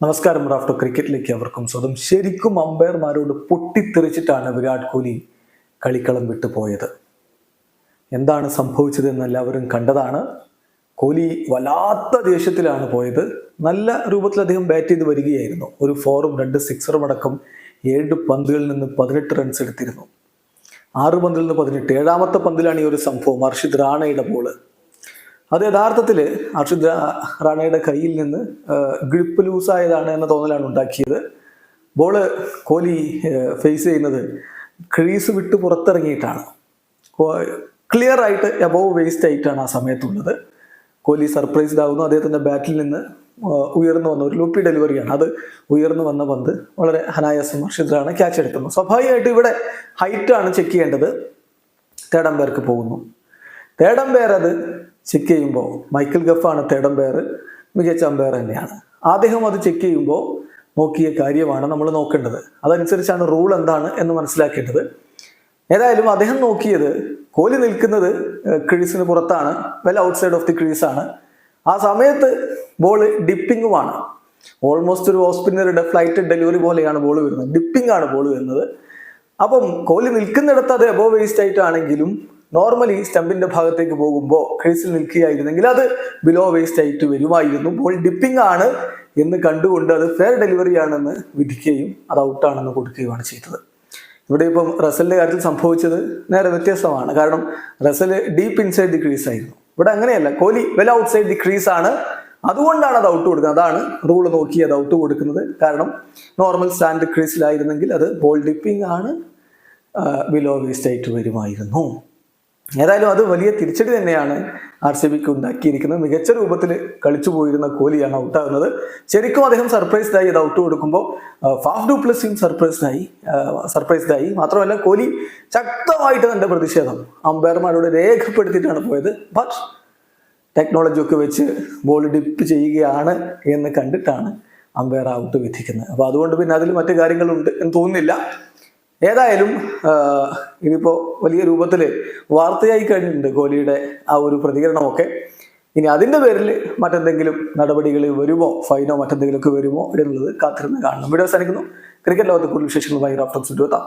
നമസ്കാരം റാഫ്റ്റോ ക്രിക്കറ്റിലേക്ക് അവർക്കും സ്വന്തം. ശരിക്കും അമ്പയർമാരോട് പൊട്ടിത്തെറിച്ചിട്ടാണ് വിരാട് കോഹ്ലി കളിക്കളം വിട്ടുപോയത് എന്താണ് സംഭവിച്ചതെന്ന് എല്ലാവരും കണ്ടതാണ്. കോഹ്ലി വല്ലാത്ത ദേഷ്യത്തിലാണ് പോയത്. നല്ല രൂപത്തിൽ അദ്ദേഹം ബാറ്റ് ചെയ്ത് വരികയായിരുന്നു. ഒരു ഫോറും രണ്ട് സിക്സറും അടക്കം ഏഴ് പന്തുകളിൽ നിന്ന് പതിനെട്ട് റൺസ് എടുത്തിരുന്നു. ആറ് പന്തിൽ നിന്ന് പതിനെട്ട്. ഏഴാമത്തെ പന്തിലാണ് ഈ ഒരു സംഭവം. അർഷിദ് റാണയുടെ ബോൾ അത് യഥാർത്ഥത്തിൽ അർഷിദ് റാണയുടെ കയ്യിൽ നിന്ന് ഗ്രിപ്പ് ലൂസായതാണ് എന്ന തോന്നലാണ് ഉണ്ടാക്കിയത്. ബോൾ കോഹ്ലി ഫേസ് ചെയ്യുന്നത് ക്രീസ് വിട്ട് പുറത്തിറങ്ങിയിട്ടാണ്. ക്ലിയർ ആയിട്ട് അബോവ് വേസ്റ്റ് ആയിട്ടാണ് ആ സമയത്തുള്ളത്. കോഹ്ലി സർപ്രൈസ്ഡ് ആവുന്നു. അദ്ദേഹത്തിന്റെ ബാറ്റിൽ നിന്ന് ഉയർന്നു വന്ന ഒരു ലൂപ്പി ഡെലിവറിയാണ് അത് ഉയർന്നു വന്ന പന്ത് വളരെ അനായാസം അർഷിദ്രാണ് ക്യാച്ച് എടുക്കുന്നത് സ്വാഭാവികമായിട്ട് ഇവിടെ ഹൈറ്റാണ് ചെക്ക് ചെയ്യേണ്ടത്. തേർഡ് അമ്പയർക്ക് പോകുന്നു. തേടംപേർ അത് ചെക്ക് ചെയ്യുമ്പോൾ മൈക്കിൾ ഗഫാണ് തേർഡ് അമ്പയർ മികച്ച അമ്പയർ തന്നെയാണ്. അദ്ദേഹം അത് ചെക്ക് ചെയ്യുമ്പോൾ നോക്കിയ കാര്യമാണ് നമ്മൾ നോക്കേണ്ടത്. അതനുസരിച്ചാണ് റൂൾ എന്താണ് എന്ന് മനസ്സിലാക്കേണ്ടത്. ഏതായാലും അദ്ദേഹം നോക്കിയത് കോലി നിൽക്കുന്നത് ക്രീസിന് പുറത്താണ് well outside of the crease ആണ്. ആ സമയത്ത് ബോൾ ഡിപ്പിങ്ങുമാണ് ഓൾമോസ്റ്റ് ഒരു ഹോസ്പിറ്റലിന്റെ ഫ്ലൈറ്റ് ഡെലിവറി പോലെയാണ് ബോൾ വരുന്നത്. ഡിപ്പിംഗ് ആണ് ബോൾ വരുന്നത്. അപ്പം കോലി നിൽക്കുന്നിടത്ത് അത് എബോ വേസ്റ്റ് ആയിട്ടാണെങ്കിലും നോർമലി സ്റ്റമ്പിന്റെ ഭാഗത്തേക്ക് പോകുമ്പോൾ ക്രീസിൽ നിൽക്കുകയായിരുന്നെങ്കിൽ അത് ബിലോ വേസ്റ്റ് ആയിട്ട് വരുമായിരുന്നു. ബോൾ ഡിപ്പിംഗ് ആണ് എന്ന് കണ്ടുകൊണ്ട് അത് ഫെയർ ഡെലിവറി ആണെന്ന് വിധിക്കുകയും അത് ഔട്ടാണെന്ന് കൊടുക്കുകയുമാണ് ചെയ്തത്. ഇവിടെ ഇപ്പം റസലിന്റെ കാര്യത്തിൽ സംഭവിച്ചത് നേരെ വ്യത്യസ്തമാണ്. കാരണം Russell deep inside the crease ആയിരുന്നു. ഇവിടെ അങ്ങനെയല്ല Kohli well outside the crease ആണ്. അതുകൊണ്ടാണ് അത് ഔട്ട് കൊടുക്കുന്നത്. അതാണ് റൂൾ നോക്കി അത് ഔട്ട് കൊടുക്കുന്നത്. കാരണം നോർമൽ സ്റ്റാൻഡ് ക്രീസിലായിരുന്നെങ്കിൽ അത് ബോൾ ഡിപ്പിംഗ് ആണ് ബിലോ വേസ്റ്റ് ആയിട്ട് വരുമായിരുന്നു. ഏതായാലും അത് വലിയ തിരിച്ചടി തന്നെയാണ് ആർ സി ബിക്ക് ഉണ്ടാക്കിയിരിക്കുന്നത്. മികച്ച രൂപത്തിൽ കളിച്ചു പോയിരുന്ന കോഹ്ലിയാണ് ഔട്ടാകുന്നത്. ശരിക്കും അദ്ദേഹം സർപ്രൈസ്ഡായി അത് ഔട്ട് കൊടുക്കുമ്പോൾ ഫാഫ് ഡു പ്ലസും സർപ്രൈസ്ഡായി സർപ്രൈസ്ഡ് ആയി. മാത്രമല്ല കോഹ്ലി ശക്തമായിട്ട് തന്റെ പ്രതിഷേധം അമ്പയർമാരോട് രേഖപ്പെടുത്തിയിട്ടാണ് പോയത്. ബട്ട് ടെക്നോളജി ഒക്കെ വെച്ച് ബോൾ ഡിപ്പ് ചെയ്യുകയാണ് എന്ന് കണ്ടിട്ടാണ് അമ്പയർ ഔട്ട് വിധിക്കുന്നത്. അപ്പോൾ അതുകൊണ്ട് പിന്നെ അതിൽ മറ്റു കാര്യങ്ങളുണ്ട് എന്ന് തോന്നുന്നില്ല. ഏതായാലും ഇനിയിപ്പോൾ വലിയ രൂപത്തിൽ വാർത്തയായി കഴിഞ്ഞിട്ടുണ്ട് കോഹ്ലിയുടെ ആ ഒരു പ്രതികരണമൊക്കെ. ഇനി അതിന്റെ പേരിൽ മറ്റെന്തെങ്കിലും നടപടികൾ വരുമോ? ഫൈനോ മറ്റെന്തെങ്കിലുമൊക്കെ വരുമോ എന്നുള്ളത് കാത്തിരുന്ന് കാണണം. വീഡിയോ അവസാനിക്കുന്നു. ക്രിക്കറ്റ് ലോകത്തെ കൂടുതൽ വിശേഷങ്ങളുമായി റഫറൻസ് ഇരുപത്താം